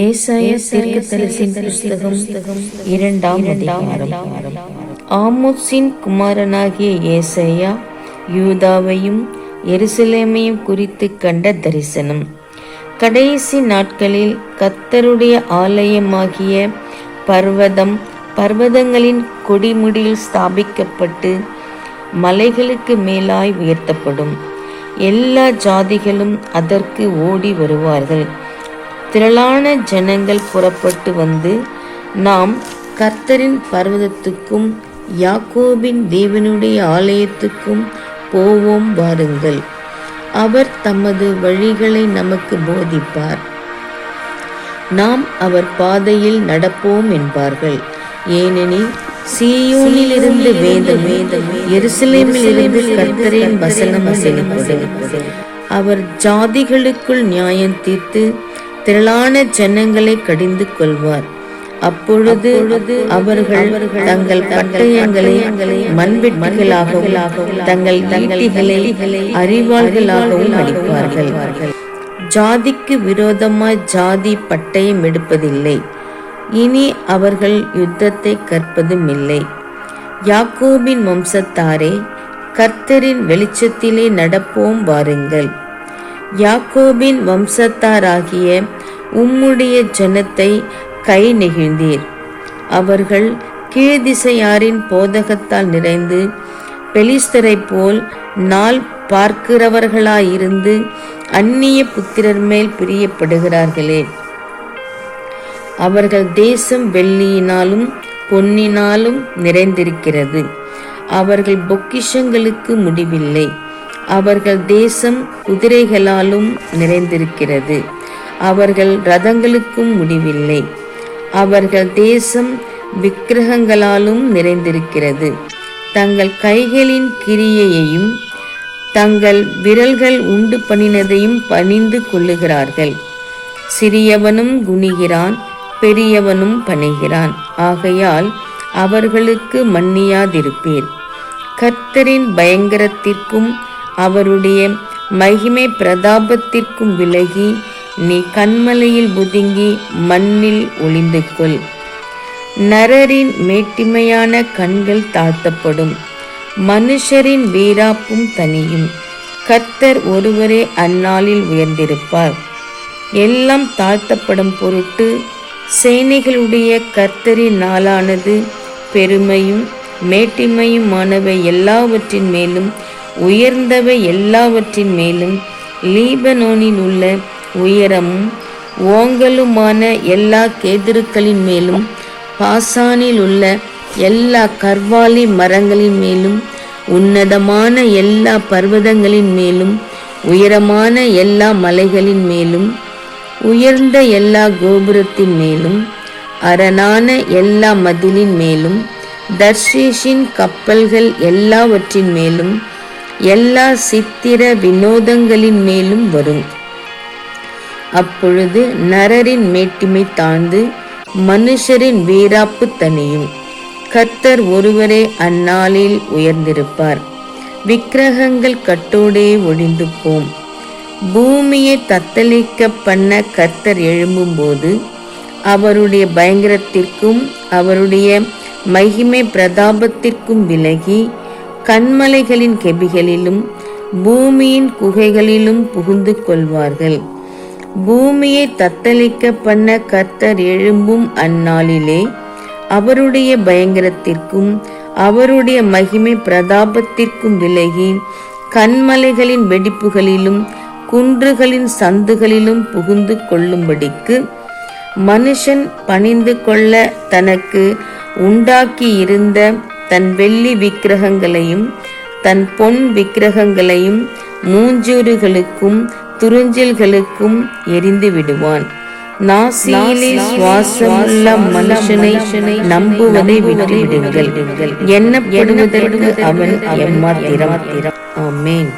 ஏசாய தீர்க்கதரிசியின் புஸ்தகம் இரண்டாம் அதிகாரம். ஆமோஸின் குமாரனாகிய ஏசாயா யூதாவையும் எருசலேமையும் குறித்து கண்ட தரிசனம். கடைசி நாட்களில் கத்தருடைய ஆலயமாகிய பர்வதம் பர்வதங்களின் கொடிமுடியில் ஸ்தாபிக்கப்பட்டு மலைகளுக்கு மேலாய் உயர்த்தப்படும். எல்லா ஜாதிகளும் அதற்கு ஓடி வருவார்கள். திரளான ஜனங்கள் புறப்பட்டு வந்து நாம் கர்த்தரின் பர்வதத்துக்கும் யாக்கோபின் தேவனுடைய ஆலயத்துக்கும் போவோம் வாருங்கள். அவர் தமது வழிகளை நமக்கு போதிப்பார். நாம் அவர் பாதையில் நடப்போம் என்பார்கள். ஏனெனில் சீயோனிலிருந்து இருந்து வேதம் எருசலேமில் இருந்து கர்த்தரின் வசனம் அவர் ஜாதிகளுக்குள் நியாயம் தீர்த்து திரளான ஜனங்களை கடிந்து கொள்வார். அப்பொழுது அவர்கள் தங்கள் பட்டயங்களை மண்வெட்டிகளாகவும் தங்கள் ஈட்டிகளை அறிவாள்களாகவும் அடிப்பார்கள். ஜாதிக்கு விரோதமாய் ஜாதி பட்டயம் எடுப்பதில்லை. இனி அவர்கள் யுத்தத்தை கற்பதும் இல்லை யாக்கோபின் வம்சத்தாரே கர்த்தரின் வெளிச்சத்திலே நடப்போம் வாருங்கள். யாக்கோபின் வம்சத்தாராகிய உம்முடைய ஜனத்தை கை நெகிழ்ந்தீர். அவர்கள் கீழ்திசையாரின் போதகத்தால் நிறைந்து பெலிஸ்தரைப் போல் நாள் பார்க்கிறவர்களாயிருந்து அந்நிய புத்திரர் மேல் பிரியப்படுகிறார்களே. அவர்கள் தேசம் வெள்ளியினாலும் பொன்னினாலும் நிறைந்திருக்கிறது. அவர்கள் பொக்கிஷங்களுக்கு முடிவில்லை. அவர்கள் தேசம் குதிரைகளாலும் நிறைந்திருக்கிறது. அவர்கள் ரதங்களுக்கும் முடிவில்லை. அவர்கள் தேசம் விக்கிரகங்களாலும் நிறைந்திருக்கிறது. தங்கள் கைகளின் கிரியையையும் தங்கள் விரல்கள் உண்டு பண்ணினதையும் பணிந்து கொள்ளுகிறார்கள். சிறியவனும் குணிகிறான் பெரியவனும் பணிகிறான். ஆகையால் அவர்களுக்கு மன்னியாதிருப்பீர். கர்த்தரின் பயங்கரத்திற்கும் அவருடைய மகிமை பிரதாபத்திற்கும் விலகி நீ கண்மலையில் புதுங்கி மண்ணில் ஒளிந்து கொள். நரரின் மேட்டிமையான கண்கள் தாழ்த்தப்படும். மனுஷரின் வீராப்பும் தனியும். கர்த்தர் ஒருவரே அந்நாளில் உயர்ந்திருப்பார். எல்லாம் தாழ்த்தப்படும் பொருட்டு சேனைகளுடைய கர்த்தரின் நாளானது பெருமையும் மேட்டிமையுமானவை எல்லாவற்றின் மேலும் உயர்ந்தவை எல்லாவற்றின் மேலும் லீபனோனில் உள்ள உயரமும் ஓங்கலுமான எல்லா கேதிருக்களின் மேலும் பாசானில் உள்ள எல்லா கர்வாலி மரங்களின் மேலும் உன்னதமான எல்லா பர்வதங்களின் மேலும் உயரமான எல்லா மலைகளின் மேலும் உயர்ந்த எல்லா கோபுரத்தின் மேலும் அரணான எல்லா மதிலின் மேலும் தர்ஷீஷின் கப்பல்கள் எல்லாவற்றின் மேலும் எல்லா சித்திர வினோதங்களின் மேலும் வரும். அப்பொழுது நரரின் மேட்டிமை தாழ்ந்து மனுஷரின் வீராப்பு தனியும் கர்த்தர் ஒருவரே அந்நாளில் உயர்ந்திருப்பார். விக்கிரகங்கள் கட்டோடே ஒழிந்து போம். பூமியை தத்தளிக்க பண்ண கர்த்தர் எழும்பும்போது அவருடைய பயங்கரத்திற்கும் அவருடைய மகிமை பிரதாபத்திற்கும் விலகி கண்மலைகளின் கெபிகளிலும் பூமியின் குகைகளிலும் புகுந்து கொள்வார்கள். பூமியை தத்தளிக்க பண்ண கர்த்தர் எழும்பும் அந்நாளிலே அவருடைய பயங்கரத்திற்கும் அவருடைய மகிமை பிரதாபத்திற்கும் விலகி கண்மலைகளின் வெடிப்புகளிலும் குன்றுகளின் சந்துகளிலும் புகுந்து கொள்ளும்படிக்கு மனுஷன் பணிந்து கொள்ள தனக்கு உண்டாக்கியிருந்த தன் வெள்ளி விக்கிரகங்களையும் தன் பொன் விக்கிரகங்களையும் மூஞ்சூறுகளுக்கும் துறிஞ்சல்களுக்கும் எரிந்து விடுவான். நாசியிலே சுவாசமுள்ள மனுஷனை நம்புவதை விட்டுவிடுங்கள். எண்ணப்படுவதற்கு அவன் எம்மாத்திரம். ஆமேன்.